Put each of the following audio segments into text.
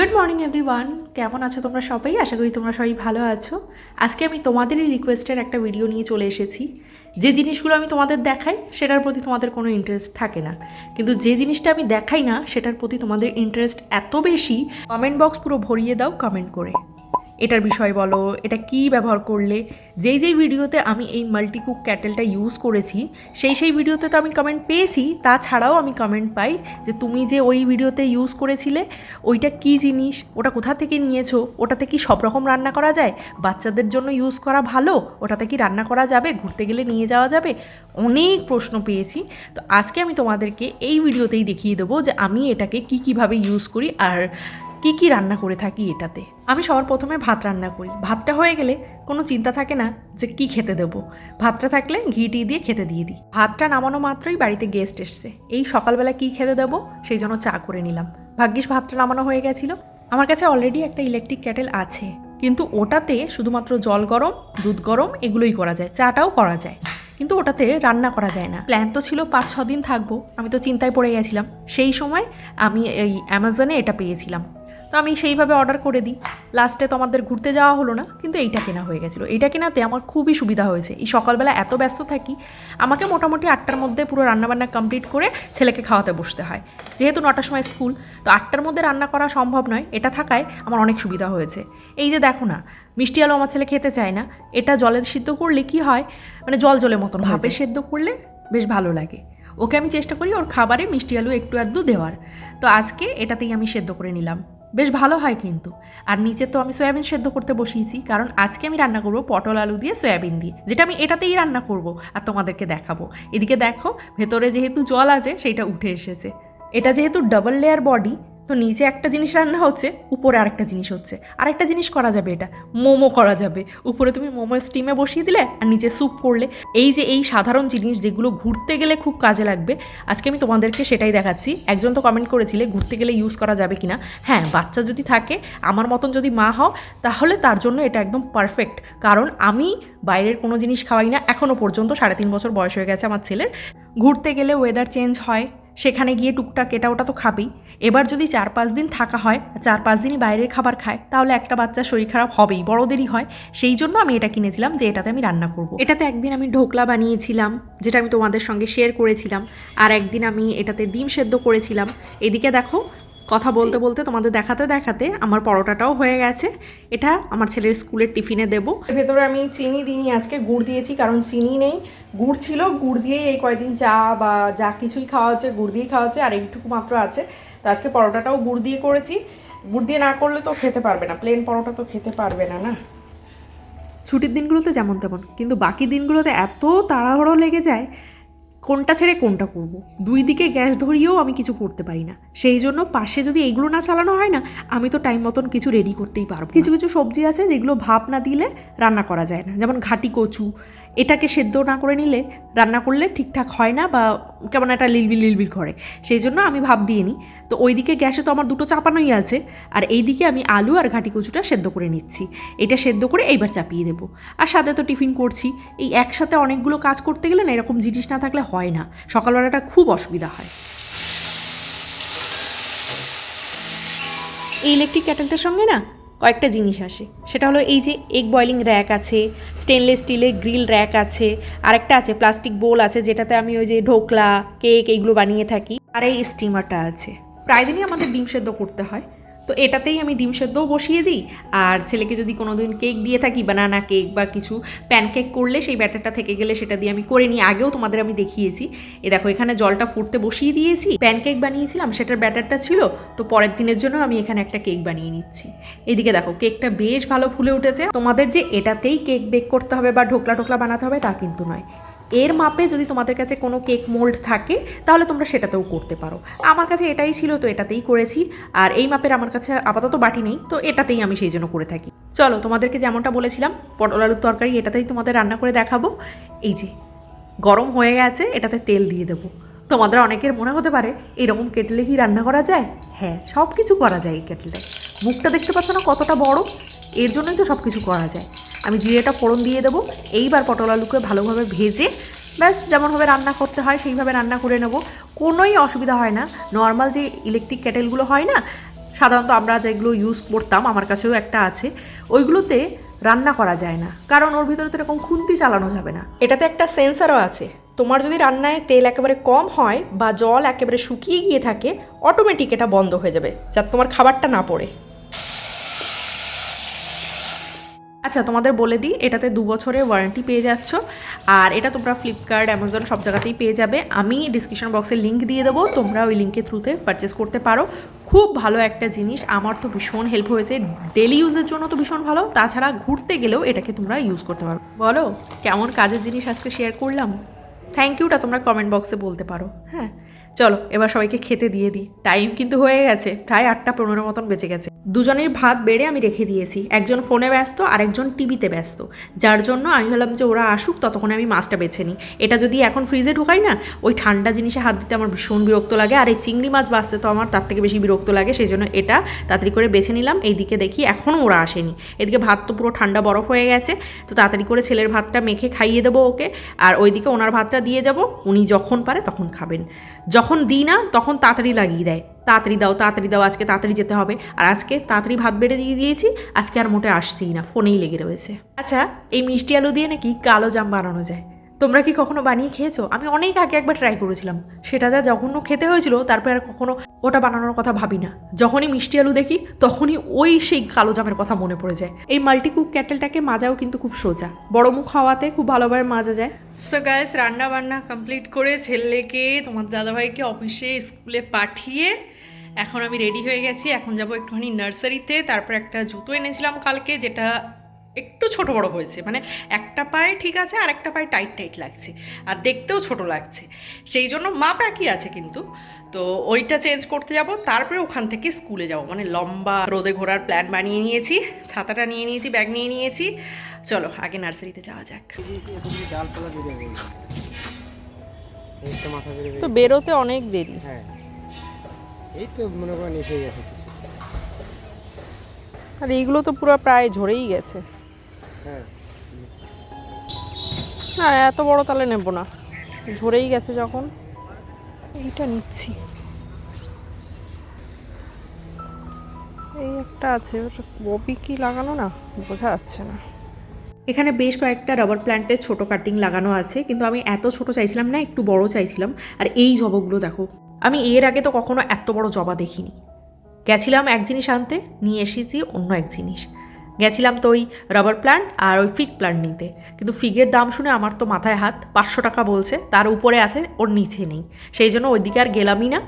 Good morning everyone কেমন আছো তোমরা সবাই? আশা করি তোমরা সবাই ভালো আছো। আজকে আমি তোমাদেরই রিকোয়েস্টের একটা ভিডিও নিয়ে চলে এসেছি। যে জিনিসগুলো আমি তোমাদের দেখাই, সেটার প্রতি তোমাদের কোনো ইন্টারেস্ট থাকে না। কিন্তু যে জিনিসটা আমি দেখাই না, সেটার প্রতি তোমাদের ইন্টারেস্ট এত বেশি কমেন্ট বক্স পুরো ভরিয়ে দাও কমেন্ট করে। এটার বিষয় বলো, এটা কি ব্যবহার করলে? যেই যেই ভিডিওতে আমি এই মাল্টিকুক ক্যাটেলটা ইউজ করেছি, সেই সেই ভিডিওতে তো আমি কমেন্ট পেয়েছি, তাছাড়াও আমি কমেন্ট পাই যে তুমি যে ওই ভিডিওতে ইউজ করেছিলে, ওইটা কি জিনিস? ওটা কোথা থেকে নিয়েছো? ওটাতে কি সব রকম রান্না করা যায়? বাচ্চাদের জন্য ইউজ করা ভালো? ওটাতে কি রান্না করা যাবে? ঘুরতে গেলে নিয়ে যাওয়া যাবে? অনেক প্রশ্ন পেয়েছি। তো আজকে আমি তোমাদেরকে এই ভিডিওতেই দেখিয়ে দেবো যে আমি এটাকে কি কীভাবে ইউজ করি আর কি কি রান্না করে থাকি এটাতে? আমি সবার প্রথমে ভাত রান্না করি। ভাতটা হয়ে গেলে কোনো চিন্তা থাকে না যে কি খেতে দেবো। ভাতটা থাকলে ঘি টি দিয়ে খেতে দিয়ে দিই। ভাতটা নামানো মাত্রই বাড়িতে গেস্ট এসছে। এই সকালবেলা কি খেতে দেবো সেই জন্য চা করে নিলাম। ভাগ্যিস ভাতটা নামানো হয়ে গেছিল। আমার কাছে অলরেডি একটা ইলেকট্রিক ক্যাটেল আছে। কিন্তু ওটাতে শুধুমাত্র জল গরম, দুধ গরম এগুলোই করা যায়। চাটাও করা যায়। কিন্তু ওটাতে রান্না করা যায় না। প্ল্যান তো ছিল পাঁচ, ছ দিন থাকব। আমি তো চিন্তায় পড়ে গেছিলাম। সেই সময় আমি এই অ্যামাজনে এটা পেয়েছিলাম। তো আমি সেইভাবে অর্ডার করে দিই। লাস্টে তো আমাদের ঘুরতে যাওয়া হলো না কিন্তু এইটা কেনা হয়ে গেছিল। এইটা কেনাতে আমার খুবই সুবিধা হয়েছে। এই সকালবেলা এত ব্যস্ত থাকি আমাকে মোটামুটি আটটার মধ্যে পুরো রান্নাবান্না কমপ্লিট করে ছেলেকে খাওয়াতে বসতে হয়। যেহেতু নটার সময় স্কুল তো আটটার মধ্যে রান্না করা সম্ভব নয়। এটা থাকায় আমার অনেক সুবিধা হয়েছে। এই যে দেখো না মিষ্টি আলু আমার ছেলে খেতে চায় না। এটা জলে সিদ্ধ করলে কি হয়? মানে জল জলের মতন ভাবে সেদ্ধ করলে বেশ ভালো লাগে। ওকে আমি চেষ্টা করি ওর খাবারে মিষ্টি আলু একটু আধটু দেওয়ার। তো আজকে এটাতেই আমি সেদ্ধ করে নিলাম। বেশ ভালো হয় কিন্তু। আর নিচে তো আমি সয়াবিন সেদ্ধ করতে বসিয়েছি, কারণ আজকে আমি রান্না করব পটল আলু দিয়ে সয়াবিন দিয়ে, যেটা আমি এটাতেই রান্না করব আর তোমাদেরকে দেখাবো। এদিকে দেখো, ভেতরে যেহেতু জল আছে, সেইটা উঠে এসেছে। এটা যেহেতু ডাবল লেয়ার বডি তো নিচে একটা জিনিস রান্না হচ্ছে, উপরে আরেকটা জিনিস হচ্ছে। আরেকটা জিনিস করা যাবে এটা। মোমো করা যাবে। উপরে তুমি মোমো স্টিমে বসিয়ে দিলে আর নিচে স্যুপ করলে। এই যে এই সাধারণ জিনিস যেগুলো ঘুরতে গেলে খুব কাজে লাগবে, আজকে আমি তোমাদেরকে সেটাই দেখাচ্ছি। একজন তো কমেন্ট করেছিলে, ঘুরতে গেলে ইউজ করা যাবে কিনা? হ্যাঁ বাচ্চা যদি থাকে, আমার মতন যদি মা হও, তাহলে তার জন্য এটা একদম পারফেক্ট কারণ আমি বাইরের কোনো জিনিস খাওয়াই না। এখনও পর্যন্ত সাড়ে তিন বছর বয়স হয়ে গেছে আমার ছেলের। ঘুরতে গেলে ওয়েদার চেঞ্জ হয়। সেখানে গিয়ে টুকটাক এটা ওটা তো খাবেই। এবার যদি চার পাঁচ দিন থাকা হয়, চার পাঁচ দিনই বাইরের খাবার খায়, তাহলে একটা বাচ্চা শরীর খারাপ হবেই বড়দেরই হয়। সেই জন্য আমি এটা কিনেছিলাম যে এটাতে আমি রান্না করব। এটাতে একদিন আমি ঢোকলা বানিয়েছিলাম, যেটা আমি তোমাদের সঙ্গে শেয়ার করেছিলাম, আর একদিন আমি এটাতে ডিম সেদ্ধ করেছিলাম। এদিকে দেখো কথা বলতে বলতে তোমাদের দেখাতে দেখাতে আমার পরোটাটাও হয়ে গেছে। এটা আমার ছেলের স্কুলের টিফিনে দেব। ভেতরে আমি চিনি দিইনি আজকে গুড় দিয়েছি কারণ চিনি নেই। গুড় ছিল গুড় দিয়েই এই কয়দিন চা বা যা কিছুই খাওয়া হচ্ছে গুড় দিয়েই খাওয়া হচ্ছে আর এইটুকু মাত্র আছে। তো আজকে পরোটাটাও গুড় দিয়ে করেছি। গুড় দিয়ে না করলে তো খেতে পারবে না প্লেন পরোটা তো খেতে পারবে না না? ছুটির দিনগুলোতে যেমন তেমন কিন্তু বাকি দিনগুলোতে এত তাড়াহুড়ো লেগে যায় কোনটা ছেড়ে কোনটা করব। দুই দিকে গ্যাস ধরিয়েও আমি কিছু করতে পারি না। সেই জন্য পাশে যদি এইগুলো না চালানো হয় না, আমি তো টাইম মতন কিছু রেডি করতেই পারব কিছু কিছু সবজি আছে যেগুলো ভাপ না দিলে রান্না করা যায় না। যেমন ঘাটি কচু এটাকে সেদ্ধ না করে নিলে, রান্না করলে ঠিকঠাক হয় না বা কেমন একটা লিলবিল লিলবিল করে। সেই জন্য আমি ভাব দিয়ে নিই। তো ওইদিকে গ্যাসে তো আমার দুটো চাপানোই আছে। আর এইদিকে আমি আলু আর ঘাটি কচুটা সেদ্ধ করে নিচ্ছি। এটা সেদ্ধ করে এইবার চাপিয়ে দেবো। আর সাথে তো টিফিন করছি। এই একসাথে অনেকগুলো কাজ করতে গেলে না এরকম জিনিস না থাকলে হয় না। সকালবেলাটা খুব অসুবিধা হয়। এই ইলেকট্রিক ক্যাটেলটার সঙ্গে না কয়েকটা জিনিস আসে। সেটা হলো এই যে এগ বয়লিং র্যাক আছে স্টেনলেস স্টিলের গ্রিল র্যাক আছে, আরেকটা আছে প্লাস্টিক বোল আছে, যেটাতে আমি ওই যে ঢোকলা কেক এইগুলো বানিয়ে থাকি। আর এই স্টিমারটা আছে। প্রায় দিনই আমাদের ডিম সেদ্ধ করতে হয়। তো এটাতেই আমি ডিম সেদ্ধও বসিয়ে দিই। আর ছেলেকে যদি কোনো দিন কেক দিয়ে থাকি বানানা কেক বা কিছু প্যানকেক করলে সেই ব্যাটারটা থেকে গেলে সেটা দিয়ে আমি করে নিই। আগেও তোমাদের আমি দেখিয়েছি। এ দেখো, এখানে জলটা ফুটতে বসিয়ে দিয়েছি। প্যানকেক বানিয়েছিলাম, সেটার ব্যাটারটা ছিল। তো পরের দিনের জন্য আমি এখানে একটা কেক বানিয়ে নিচ্ছি। এদিকে দেখো, কেকটা বেশ ভালো ফুলে উঠেছে। তোমাদের যে এটাতেই কেক বেক করতে হবে বা ঢোকলা ঢোকলা বানাতে হবে তা কিন্তু নয়। এর মাপে যদি তোমাদের কাছে কোনো কেক মোল্ড থাকে, তাহলে তোমরা সেটাতেও করতে পারো। আমার কাছে এটাই ছিল, তো এটাতেই করেছি। আর এই মাপের আমার কাছে আপাতত বাটি নেই, তো এটাতেই আমি সেই জন্য করে থাকি। চলো, তোমাদেরকে যেমনটা বলেছিলাম, পটল আলুর তরকারি, এটাতেই তোমাদের রান্না করে দেখাবো। এই যে, গরম হয়ে গেছে, এটাতে তেল দিয়ে দেবো। তোমাদের অনেকের মনে হতে পারে, এরকম কেটলে কি রান্না করা যায়? হ্যাঁ সব কিছু করা যায় এই কেটলে। মুখটা দেখতে পাচ্ছ না কতটা বড়? এর জন্যই তো সব কিছু করা যায়। আমি জিরেটা ফোড়ন দিয়ে দেবো। এইবার পটল আলুকে ভালোভাবে ভেজে, ব্যাস যেমনভাবে রান্না করতে হয়, সেইভাবে রান্না করে নেব। কোনোই অসুবিধা হয় না। নর্মাল যে ইলেকট্রিক কেটেলগুলো হয় না, সাধারণত আমরা যেগুলো ইউজ করতাম, আমার কাছেও একটা আছে, ওইগুলোতে রান্না করা যায় না। কারণ ওর ভিতরে তো এরকম খুন্তি চালানো যাবে না। এটাতে একটা সেন্সারও আছে। তোমার যদি রান্নায় তেল একেবারে কম হয় বা জল একেবারে শুকিয়ে গিয়ে থাকে অটোমেটিক এটা বন্ধ হয়ে যাবে, যাতে তোমার খাবারটা না পড়ে। আচ্ছা তোমাদের বলে দিই, এটাতে দু বছরের ওয়ারেন্টি পেয়ে যাচ্ছ। আর এটা তোমরা ফ্লিপকার্ট অ্যামাজন সব জায়গাতেই পেয়ে যাবে। আমি ডিসক্রিপশন বক্সে লিঙ্ক দিয়ে দেবো, তোমরা ওই লিঙ্কের থ্রুতে পারচেস করতে পারো। খুব ভালো একটা জিনিস, আমার তো ভীষণ হেল্প হয়েছে। ডেলি ইউজের জন্য তো ভীষণ ভালো, তাছাড়া ঘুরতে গেলেও এটাকে তোমরা ইউজ করতে পারো। বলো, কেমন কাজের জিনিস আজকে শেয়ার করলাম? থ্যাংক ইউটা তোমরা কমেন্ট বক্সে বলতে পারো। হ্যাঁ। চলো, এবার সবাইকে খেতে দিয়ে দিই। টাইম কিন্তু হয়ে গেছে, প্রায় আটটা পনেরো মতন বেঁচে গেছে। দুজনের ভাত বেড়ে আমি রেখে দিয়েছি। একজন ফোনে ব্যস্ত আর একজন টিভিতে ব্যস্ত। যার জন্য আমি ভাবলাম যে ওরা আসুক, ততক্ষণে আমি মাছটা বেছে নিই। এটা যদি এখন ফ্রিজে ঢোকাই না, ওই ঠান্ডা জিনিসে হাত দিতে আমার ভীষণ বিরক্ত লাগে। আর এই চিংড়ি মাছ বাঁচতে তো আমার তার থেকে বেশি বিরক্ত লাগে সেই জন্য এটা তাড়াতাড়ি করে বেছে নিলাম। এইদিকে দেখি এখনও ওরা আসেনি। এদিকে ভাত তো পুরো ঠান্ডা বরফ হয়ে গেছে, তো তাড়াতাড়ি করে ছেলের ভাতটা মেখে খাইয়ে দেবো ওকে। আর ওইদিকে ওনার ভাতটা দিয়ে যাব, উনি যখন পারে তখন খাবেন। যখন দিই না, তখন তাড়াতাড়ি লাগিয়ে দেয়। তাড়াতাড়ি দাও তাড়াতাড়ি দাও, আজকে তাড়াতাড়ি যেতে হবে। আর আজকে তাড়াতাড়ি ভাত বেড়ে দিয়ে দিয়েছি, আজকে আর মোটে আসছেই না, ফোনেই লেগে রয়েছে। আচ্ছা এই মিষ্টি আলু দিয়ে নাকি কালো জাম বানানো যায়? তোমরা কি কখনো বানিয়ে খেয়েছো? আমি অনেক আগে একবার ট্রাই করেছিলাম। সেটা যা জঘন্য খেতে হয়েছিল, তারপরে আর কখনো ওটা বানানোর কথা ভাবি না। যখনই মিষ্টি আলু দেখি, তখনই ওই সেই কালো জামের কথা মনে পড়ে যায়। এই মাল্টিকুক ক্যাটেলটাকে মাজাও কিন্তু খুব সোজা। বড় মুখ হওয়াতে খুব ভালোভাবে মাজা যায়। সো গাইস রান্না বান্না কমপ্লিট করে ছেলেকে তোমার দাদাভাইকে অফিসে স্কুলে পাঠিয়ে এখন আমি রেডি হয়ে গেছি। এখন যাব একটুখানি নার্সারিতে তারপর একটা জুতো এনেছিলাম কালকে, যেটা একটু ছোট বড় হয়েছে। মানে একটা পায়ে ঠিক আছে আর একটা পায়ে টাইট টাইট লাগছে। আর দেখতেও ছোট লাগছে। সেই জন্য মাপ একই আছে কিন্তু। তো ওইটা চেঞ্জ করতে যাব তারপরে ওখান থেকে স্কুলে যাব। মানে লম্বা রোদে ঘোরার প্ল্যান বানিয়ে নিয়েছি। ছাতাটা নিয়ে নিয়েছি ব্যাগ নিয়ে নিয়েছি। চলো আগে নার্সারিতে যাওয়া যাক। তো মাথা বেরিয়ে তো বেরোতে অনেক দেরি। হ্যাঁ। এই তো মনে করেন এসে গেছে। আর এইগুলো তো পুরো প্রায় ঝরেই গেছে। না এত বড় তাহলে নেব না। ঝরেই গেছে যখন। এইটা নিচ্ছি। এই একটা আছে ববি কি লাগানো না? বোঝা যাচ্ছে না। এখানে বেশ কয়েকটা রাবার প্ল্যান্টের ছোট কাটিং লাগানো আছে কিন্তু আমি এত ছোট চাইছিলাম না একটু বড় চাইছিলাম। আর এই জবাগুলো দেখো আমি এর আগে তো কখনো এত বড় জবা দেখিনি। গেছিলাম এক জিনিস আনতে নিয়ে এসেছি অন্য এক জিনিস। গেছিলাম তো ওই রাবার প্ল্যান্ট আর ওই ফিগ প্ল্যান্ট নিতে। কিন্তু ফিগের দাম শুনে আমার তো মাথায় হাত পাঁচশো টাকা বলছে, তার উপরে আছে, ওর নিচে নেই। সেই জন্য ওইদিকে আর গেলামই না।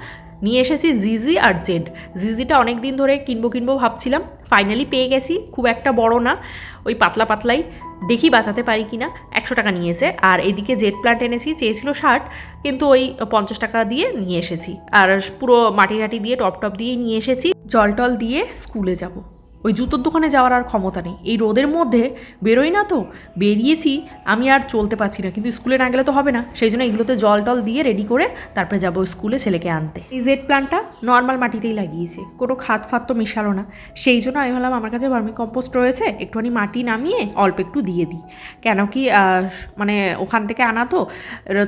নিয়ে এসেছি জিজি আর জেড জিজিটা অনেক দিন ধরে কিনবো কিনবো ভাবছিলাম ফাইনালি পেয়ে গেছি, খুব একটা বড় না, ওই পাতলা পাতলাই, দেখি বাঁচাতে পারি কি না একশো টাকা নিয়েছে। আর এদিকে জেড প্ল্যান্ট এনেছি, চেয়েছিল ষাট, কিন্তু ওই পঞ্চাশ টাকা দিয়ে নিয়ে এসেছি। আর পুরো মাটি টাটি দিয়ে টপ টপ দিয়ে নিয়ে এসেছি। জল টল দিয়ে স্কুলে যাব। ওই জুতোর দোকানে যাওয়ার আর ক্ষমতা নেই। এই রোদের মধ্যে বেরোই না তো? বেরিয়েছি, আমি আর চলতে পারছি না। কিন্তু স্কুলে না গেলে তো হবে না। সেই জন্য এগুলোতে জল টল দিয়ে রেডি করে তারপরে যাব স্কুলে ছেলেকে আনতে। এই জেড প্ল্যান্টটা নর্মাল মাটিতেই লাগিয়েছে। কোনো খাত ফাত তো মেশালো না। সেই জন্য আমি ভাবলাম, আমার কাছে ভার্মি কম্পোস্ট রয়েছে, একটুখানি মাটি নামিয়ে অল্প একটু দিয়ে দিই। কেন কি মানে ওখান থেকে আনা তো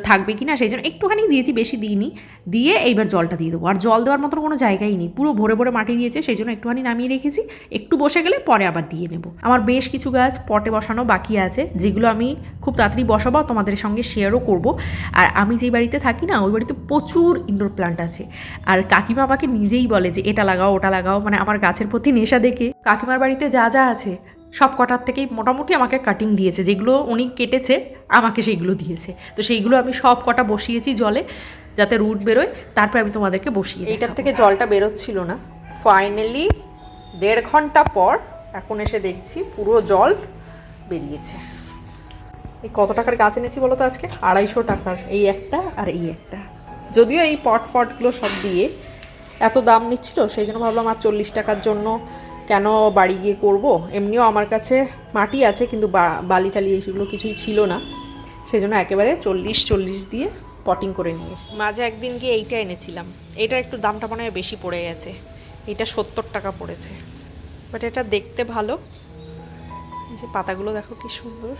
থাকবে কি না সেই জন্য একটুখানি দিয়েছি, বেশি দিইনি। দিয়ে এইবার জলটা দিয়ে দেবো। আর জল দেওয়ার মতন কোনো জায়গাই নেই। পুরো ভরে ভরে মাটি দিয়েছে, সেই জন্য একটুখানি নামিয়ে রেখেছি। একটু বসে গেলে পরে আবার দিয়ে নেব। আমার বেশ কিছু গাছ পটে বসানো বাকি আছে যেগুলো আমি খুব তাড়াতাড়ি বসাবো তোমাদের সঙ্গে শেয়ারও করব। আর আমি যেই বাড়িতে থাকি না ওই বাড়িতে প্রচুর ইনডোর প্লান্ট আছে। আর কাকিমা আমাকে নিজেই বলে যে এটা লাগাও ওটা লাগাও। মানে আমার গাছের প্রতি নেশা দেখে। কাকিমার বাড়িতে যা যা আছে সব কটার থেকেই মোটামুটি আমাকে কাটিং দিয়েছে। যেগুলো উনি কেটেছে আমাকে সেইগুলো দিয়েছে। তো সেইগুলো আমি সব কটা বসিয়েছি জলে যাতে রুট বেরোয়। তারপর আমি তোমাদেরকে বসিয়ে এইটার থেকে জলটা বেরোচ্ছিল না। ফাইনালি দেড় ঘণ্টা পর এখন এসে দেখছি পুরো জল বেরিয়েছে। এই কত টাকার গাছ এনেছি বলো তো আজকে? আড়াইশো টাকার, এই একটা আর এই একটা। যদিও এই পট ফটগুলো সব দিয়ে এত দাম নিচ্ছিল, সেই জন্য ভাবলাম আর চল্লিশ টাকার জন্য কেন বাড়ি গিয়ে করব? এমনিও আমার কাছে মাটি আছে, কিন্তু বালি টালি এইগুলো কিছুই ছিল না। সেই জন্য একেবারে চল্লিশ চল্লিশ দিয়ে পটিং করে নিয়ে এসেছি। মাঝে একদিন গিয়ে এইটা এনেছিলাম। এইটার একটু দামটা মনে হয় বেশি পড়ে গেছে। এটা সত্তর টাকা পড়েছে। বাট এটা দেখতে ভালো। এই যে পাতাগুলো দেখো কি সুন্দর।